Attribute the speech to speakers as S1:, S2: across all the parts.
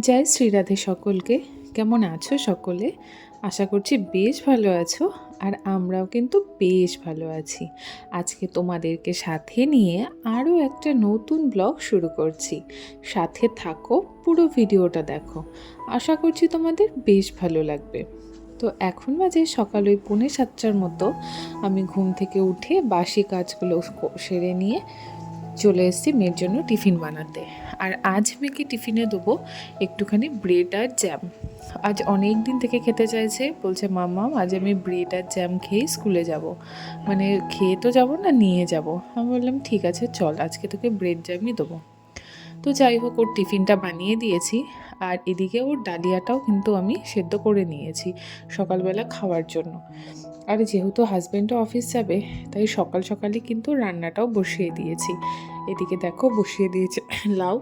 S1: জয় শ্রীরাধে সকলকে। কেমন আছো সকলে? আশা করছি বেশ ভালো আছো আর আমরাও কিন্তু বেশ ভালো আছি। আজকে তোমাদেরকে সাথে নিয়ে আরও একটা নতুন ব্লগ শুরু করছি। সাথে থাকো, পুরো ভিডিওটা দেখো। আশা করছি তোমাদের বেশ ভালো লাগবে। তো এখন বাজে সকাল ওই পৌনে সাতটার মতো। আমি ঘুম থেকে উঠে বাসি কাজগুলো সেরে নিয়ে চলে এসেছি মেয়ের জন্য টিফিন বানাতে। আর আজ মেয়েকে টিফিনে দেবো? একটুখানি ব্রেড আর জ্যাম। আজ অনেক দিন থেকে খেতে চাইছে, বলছে মামা আজ আমি ব্রেড আর জ্যাম খেয়েই স্কুলে যাব। মানে খেয়ে তো যাব না, নিয়ে যাব। আমি বললাম, ঠিক আছে, চল, আজকে তোকে ব্রেড জ্যামই দেবো। তো যাই হোক, ওর টিফিনটা বানিয়ে দিয়েছি আর এদিকে ওর ডালিয়াটাও কিন্তু আমি সেদ্ধ করে নিয়েছি সকালবেলা খাওয়ার জন্য। আর যেহেতু হাজব্যান্ডও অফিস যাবে, তাই সকাল সকালই কিন্তু রান্নাটাও বসিয়ে দিয়েছি। এদিকে দেখো বসিয়ে দিয়েছে লাউ।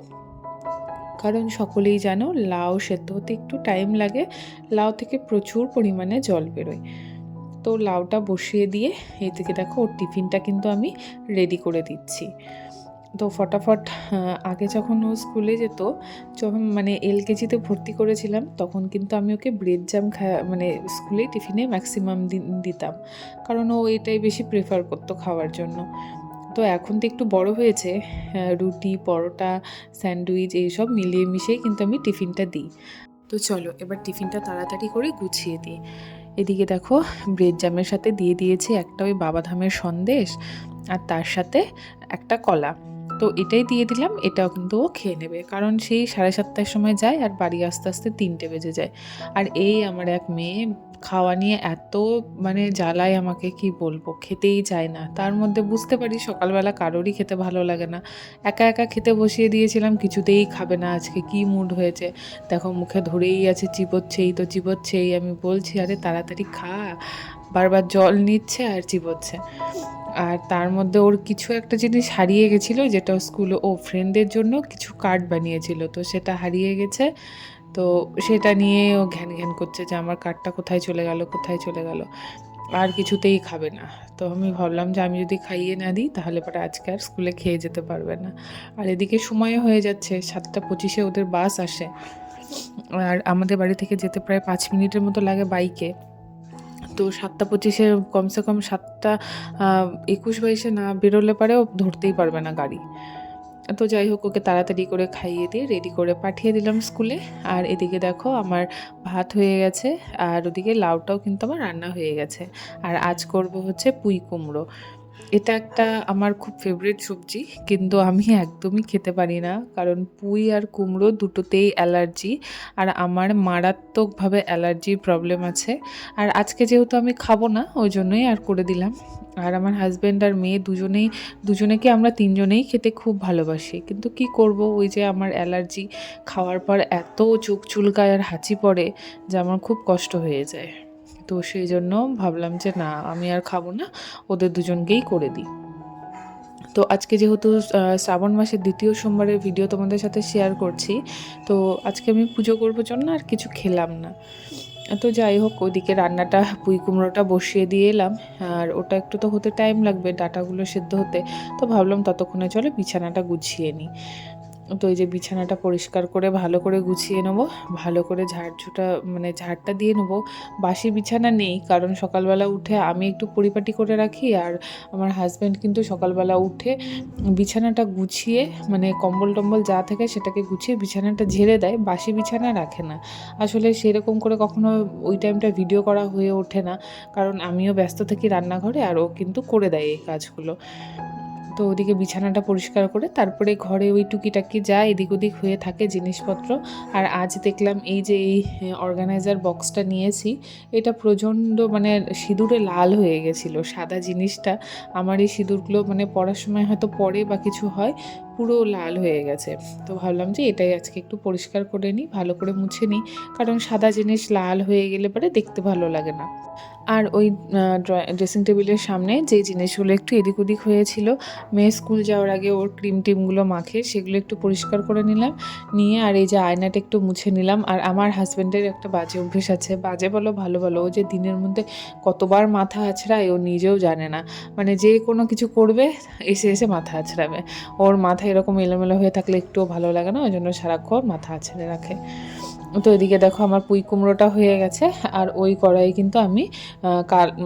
S1: কারণ সকলেই জানো, লাউ সেদ্ধ হতে একটু টাইম লাগে, লাউ থেকে প্রচুর পরিমাণে জল বেরোয়। তো লাউটা বসিয়ে দিয়ে, এদিকে দেখো ওর টিফিনটা কিন্তু আমি রেডি করে দিচ্ছি। তো ফটাফট আগে যখন ও স্কুলে যেত, যখন মানে এলকেজিতে ভর্তি করেছিলাম, তখন কিন্তু আমি ওকে ব্রেড জ্যাম খা মানে স্কুলে টিফিনে ম্যাক্সিমাম দিতাম। কারণ ও এটাই বেশি প্রেফার করতো খাওয়ার জন্য। তো এখন তো একটু বড় হয়েছে রুটি, পরোটা, স্যান্ডউইচ এইসব মিলিয়ে মিশিয়ে কিন্তু আমি টিফিনটা দিই। তো চলো, এবার টিফিনটা তাড়াতাড়ি করে গুছিয়ে দিই। এদিকে দেখো ব্রেড জ্যামের সাথে দিয়ে দিয়েছি একটা ওই বাবাধামের সন্দেশ, আর তার সাথে একটা কলা। তো এটাই দিয়ে দিলাম, এটাও কিন্তু ও খেয়ে নেবে। কারণ সেই সাড়ে সাতটার সময় যায় আর বাড়ি আস্তে আস্তে তিনটে বেজে যায়। আর এই আমার এক মেয়ে খাওয়া নিয়ে এত মানে জ্বালায় আমাকে, কি বলব? খেতেই চায় না। তার মধ্যে বুঝতে পারি সকালবেলা কারোরই খেতে ভালো লাগে না। একা একা খেতে বসিয়ে দিয়েছিলাম, কিছুতেই খাবে না। আজকে কি মুড হয়েছে? দেখো, মুখে ধরেই আছে চিবোচ্ছেই তো চিবোচ্ছেই। আমি বলছি, আরে, তাড়াতাড়ি খা। বারবার জল নিচ্ছে আর চিবোচ্ছে। আর তার মধ্যে ওর কিছু একটা জিনিস হারিয়ে গেছিল, যেটা স্কুলে, ও ফ্রেন্ডদের জন্য কিছু কার্ড বানিয়েছিল। তো সেটা হারিয়ে গেছে। তো সেটা নিয়ে ও ঘ্যান ঘ্যান করছে যে, আমার কার্ডটা কোথায় চলে গেল, কোথায় চলে গেল? আর কিছুতেই খাবে না। তো আমি ভাবলাম যে, আমি যদি খাইয়ে না দিই, তাহলে পরে আজকে আর স্কুলে খেয়ে যেতে পারবে না। আর এদিকে সময় হয়ে যাচ্ছে, সাতটা পঁচিশে ওদের বাস আসে। আর আমাদের বাড়ি থেকে যেতে প্রায় পাঁচ মিনিটের মতো লাগে বাইকে। তো সাতটা পঁচিশে কমসে কম সাতটা একুশ বাইশে না বেরোলে পারেও ধরতেই পারবে না গাড়ি। তো যাই হোক, ওকে তাড়াতাড়ি করে খাইয়ে দিয়ে রেডি করে পাঠিয়ে দিলাম স্কুলে। আর এদিকে দেখো আমার ভাত হয়ে গেছে, আর ওদিকে লাউটাও কিন্তু আমার রান্না হয়ে গেছে। আর আজ করব হচ্ছে পুঁই কুমড়ো। এটা একটা আমার খুব ফেভারিট সবজি, কিন্তু আমি একদমই খেতে পারি না। কারণ পুঁই আর কুমড়ো দুটোতেই অ্যালার্জি আর আমার মারাত্মকভাবে অ্যালার্জির প্রবলেম আছে। আর আজকে যেহেতু আমি খাব না, ওই জন্যই আর করে দিলাম। আর আমার হাজব্যান্ড আর মেয়ে দুজনেই, দুজনেকে আমরা তিনজনেই খেতে খুব ভালোবাসি। কিন্তু কি করব, ওই যে আমার অ্যালার্জি খাওয়ার পর এত চোখ চুলকায় আর হাঁচি পড়ে, যে আমার খুব কষ্ট হয়ে যায়। তো সেই জন্য ভাবলাম যে না, আমি আর খাব না, ওদের দুজনকেই করে দিই। তো আজকে যেহেতু শ্রাবণ মাসের দ্বিতীয় সোমবারের ভিডিও তোমাদের সাথে শেয়ার করছি, তো আজকে আমি পুজো করব জন্য আর কিছু খেলাম না। তো যাই হোক, ওইদিকে রান্নাটা, পুঁই কুমড়োটা বসিয়ে দিয়ে এলাম, আর ওটা একটু তো হতে টাইম লাগবে, ডাটাগুলো সেদ্ধ হতে, তো ভাবলাম ততক্ষণে চলে বিছানাটা গুছিয়ে নিই। তো এই যে বিছানাটা পরিষ্কার করে ভালো করে গুছিয়ে নেব, ভালো করে ঝাড়ঝুটা মানে ঝাড়টা দিয়ে নেব। বাসি বিছানা নেই, কারণ সকালবেলা উঠে আমি একটু পরিপাটি করে রাখি আর আমার হাজব্যান্ড কিন্তু সকালবেলা উঠে বিছানাটা গুছিয়ে মানে কম্বল টম্বল যা থাকে সেটাকে গুছিয়ে বিছানাটা ঝেড়ে দেয়, বাসি বিছানা রাখে না। আসলে সেরকম করে কখনো ওই টাইমটা ভিডিও করা হয়ে ওঠে না, কারণ আমিও ব্যস্ত থাকি রান্নাঘরে আর ও কিন্তু করে দেয় এই কাজগুলো। তো ওদিকে বিছানাটা পরিষ্কার করে তারপরে ঘরে ওই টুকিটাকি যা এদিক ওদিক হয়ে থাকে জিনিসপত্র। আর আজ দেখলাম এই যে এই অর্গানাইজার বক্সটা নিয়েছি, এটা প্রচণ্ড মানে সিঁদুরে লাল হয়ে গেছিল, সাদা জিনিসটা। আমার এই সিঁদুরগুলো মানে পড়ার সময় হয়তো পরে বা কিছু হয় পুরো লাল হয়ে গেছে। তো ভাবলাম যে এটাই আজকে একটু পরিষ্কার করে নিই, ভালো করে মুছে নিই, কারণ সাদা জিনিস লাল হয়ে গেলে পরে দেখতে ভালো লাগে না। আর ওই ড্রেসিং টেবিলের সামনে যে জিনিসগুলো একটু এদিক ওদিক হয়েছিল, মেয়ে স্কুল যাওয়ার আগে ওর ক্রিম টিমগুলো মাখে, সেগুলো একটু পরিষ্কার করে নিলাম, নিয়ে আর এই যে আয়নাটা একটু মুছে নিলাম। আর আমার হাজব্যান্ডের একটা বাজে অভ্যেস আছে, বাজে বলো, ভালো বলো, ও যে দিনের মধ্যে কতবার মাথা আছড়ায়, ও নিজেও জানে না। মানে যে কোনো কিছু করবে, এসে এসে মাথা আছড়াবে। ওর মাথায় এরকম এলোমেলো হয়ে থাকলে একটুও ভালো লাগে না, ওই জন্য সারাক্ষণ মাথা ছেড়ে রাখে। তো এদিকে দেখো আমার পুঁই কুমড়োটা হয়ে গেছে, আর ওই কড়াই কিন্তু আমি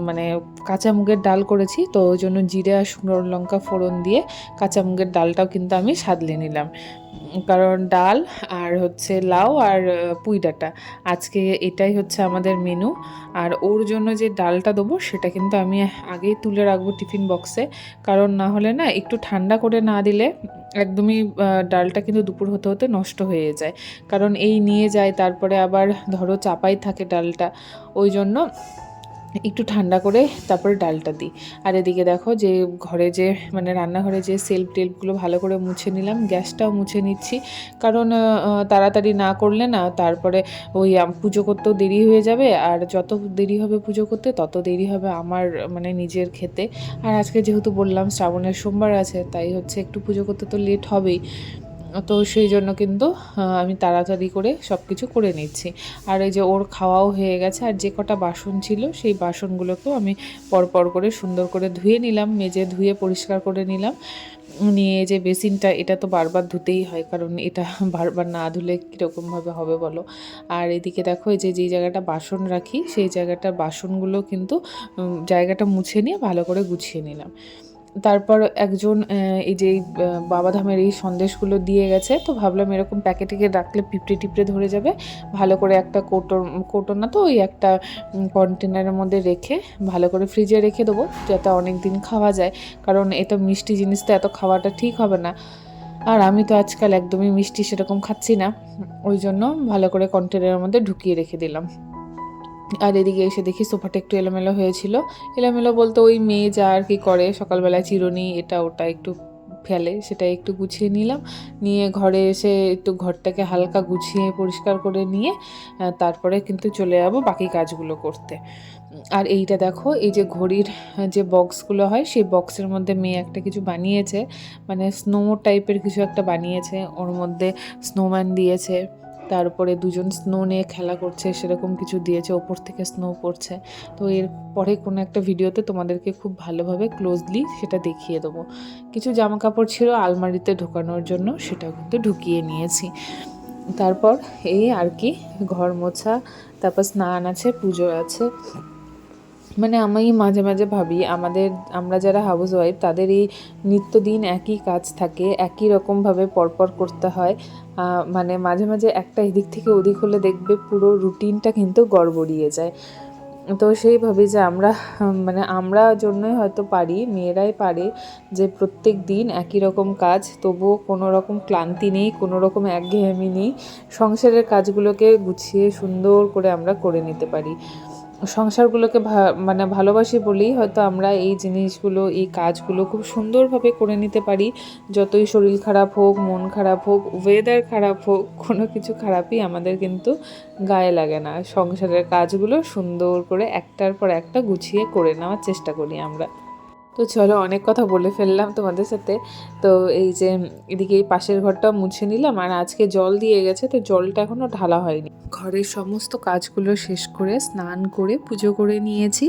S1: মানে কাঁচা মুগের ডাল করেছি, তো ওই জন্য জিরে আর শুকনো লঙ্কা ফোড়ন দিয়ে কাঁচা মুগের ডালটাও কিন্তু আমি সাদলে নিলাম। কারণ ডাল আর হচ্ছে লাউ আর পুঁই ডাঁটা, আজকে এটাই হচ্ছে আমাদের মেনু। আর ওর জন্য যে ডালটা দেবো সেটা কিন্তু আমি আগেই তুলে রাখব টিফিন বক্সে, কারণ না হলে না একটু ঠান্ডা করে না দিলে একদমই ডালটা কিন্তু দুপুর হতে হতে নষ্ট হয়ে যায়। কারণ এই নিয়ে যায়, তারপরে আবার ধরো চাপাই থাকে ডালটা, ওই জন্য একটু ঠান্ডা করে তারপরে ডালটা দিই। আর এদিকে দেখো যে ঘরে যে মানে রান্নাঘরে যে সেলফ টেলফগুলো ভালো করে মুছে নিলাম, গ্যাসটাও মুছে নিচ্ছি। কারণ তাড়াতাড়ি না করলে না তারপরে ওই পুজো করতেও দেরি হয়ে যাবে। আর যত দেরি হবে পুজো করতে, তত দেরি হবে আমার মানে নিজের খেতে। আর আজকে যেহেতু বললাম, শ্রাবণের সোমবার আছে, তাই হচ্ছে একটু পুজো করতে তো লেট হবেই। তো সেই জন্য কিন্তু আমি তাড়াতাড়ি করে সব কিছু করে নিচ্ছি। আর এই যে ওর খাওয়াও হয়ে গেছে, আর যে কটা বাসন ছিল, সেই বাসনগুলোকেও আমি পরপর করে সুন্দর করে ধুয়ে নিলাম, মেজে ধুয়ে পরিষ্কার করে নিলাম। নিয়ে যে বেসিনটা, এটা তো বারবার ধুতেই হয়, কারণ এটা বারবার না ধুলে কীরকমভাবে হবে বলো? আর এদিকে দেখো, এই যে যেই জায়গাটা বাসন রাখি, সেই জায়গাটার বাসনগুলো কিন্তু জায়গাটা মুছে নিয়ে ভালো করে গুছিয়ে নিলাম। তারপর একজন এই যে বাবাধামের এই সন্দেশগুলো দিয়ে গেছে, তো ভাবলাম এরকম প্যাকেটে রাখলে পিঁপড়ে টিপড়ে ধরে যাবে। ভালো করে একটা কোটো কোটো না তো, ওই একটা কন্টেনারের মধ্যে রেখে ভালো করে ফ্রিজে রেখে দেবো, যাতে অনেক দিন খাওয়া যায়। কারণ এটা মিষ্টি জিনিস তো এত খাওয়াটা ঠিক হবে না। আর আমি তো আজকাল একদমই মিষ্টি সেরকম খাচ্ছি না। ওই জন্য ভালো করে কন্টেনারের মধ্যে ঢুকিয়ে রেখে দিলাম। আর এদিকে এসে দেখি সোফাটা একটু এলোমেলো হয়েছিল। এলোমেলো বলতে ওই মেয়ে যা আর কি করে, সকালবেলায় চিরুনি, এটা ওটা একটু ফেলে সেটা একটু গুছিয়ে নিলাম। নিয়ে ঘরে এসে একটু ঘরটাকে হালকা গুছিয়ে পরিষ্কার করে নিয়ে তারপরে কিন্তু চলে যাব বাকি কাজগুলো করতে। আর এইটা দেখো, এই যে ঘড়ির যে বক্সগুলো হয়, সেই বক্সের মধ্যে মেয়ে একটা কিছু বানিয়েছে। মানে স্নো টাইপের কিছু একটা বানিয়েছে। ওর মধ্যে স্নোম্যান দিয়েছে। তারপরে দুজন স্নো নিয়ে খেলা করছে, সেরকম কিছু দিয়েছে, ওপর থেকে স্নো পড়ছে। তো এর পরে কোনো একটা ভিডিওতে তোমাদেরকে খুব ভালোভাবে ক্লোজলি সেটা দেখিয়ে দেবো। কিছু জামা কাপড় ছিল আলমারিতে ঢোকানোর জন্য সেটা কিন্তু ঢুকিয়ে নিয়েছি। তারপর এই আর কি, ঘর মোছা, তারপর স্নান আছে, পুজো আছে। মানে আমি মাঝে মাঝে ভাবি, আমাদের, আমরা যারা হাউস ওয়াইফ তাদের এই নিত্যদিন একই কাজ থাকে, একই রকমভাবে পরপর করতে হয়। মানে মাঝে মাঝে একটা এদিক থেকে ওদিক হলে দেখবে পুরো রুটিনটা কিন্তু গড়বড়িয়ে যায়। তো সেই ভাবি যে আমরা মানে আমরা জন্যই হয়তো পারি, মেয়েরাই পারে যে প্রত্যেক দিন একই রকম কাজ, তবুও কোনো রকম ক্লান্তি নেই, কোনো রকম একঘেয়েমি নেই। সংসারের কাজগুলোকে গুছিয়ে সুন্দর করে আমরা করে নিতে পারি। সংসারগুলোকে মানে ভালোবাসি বলেই হয়তো আমরা এই জিনিসগুলো, এই কাজগুলো খুব সুন্দরভাবে করে নিতে পারি। যতই শরীর খারাপ হোক, মন খারাপ হোক ওয়েদার খারাপ হোক, কোনো কিছু খারাপই আমাদের কিন্তু গায়ে লাগে না। সংসারের কাজগুলো সুন্দর করে একটার পর একটা গুছিয়ে করে নেওয়ার চেষ্টা করি আমরা। তো চলো অনেক কথা বলে ফেললাম তোমাদের সাথে। তো এই যে এদিকে এই পাশের ঘরটা মুছে নিলাম আর আজকে জল দিয়ে গেছে তো জলটা এখনও ঢালা হয়নি। ঘরের সমস্ত কাজগুলো শেষ করে স্নান করে পুজো করে নিয়েছি,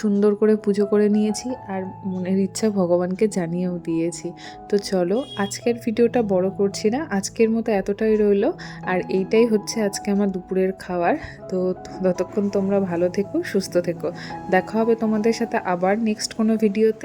S1: সুন্দর করে পুজো করে নিয়েছি আর মনের ইচ্ছা ভগবানকে জানিয়েও দিয়েছি। তো চলো আজকের ভিডিওটা বড় করছি না, আজকের মতো এতটাই রইল আর এইটাই হচ্ছে আজকে আমার দুপুরের খাবার। তো ততক্ষণ তোমরা ভালো থেকো, সুস্থ থেকো। দেখা হবে তোমাদের সাথে আবার নেক্সট কোনো ভিডিওতে।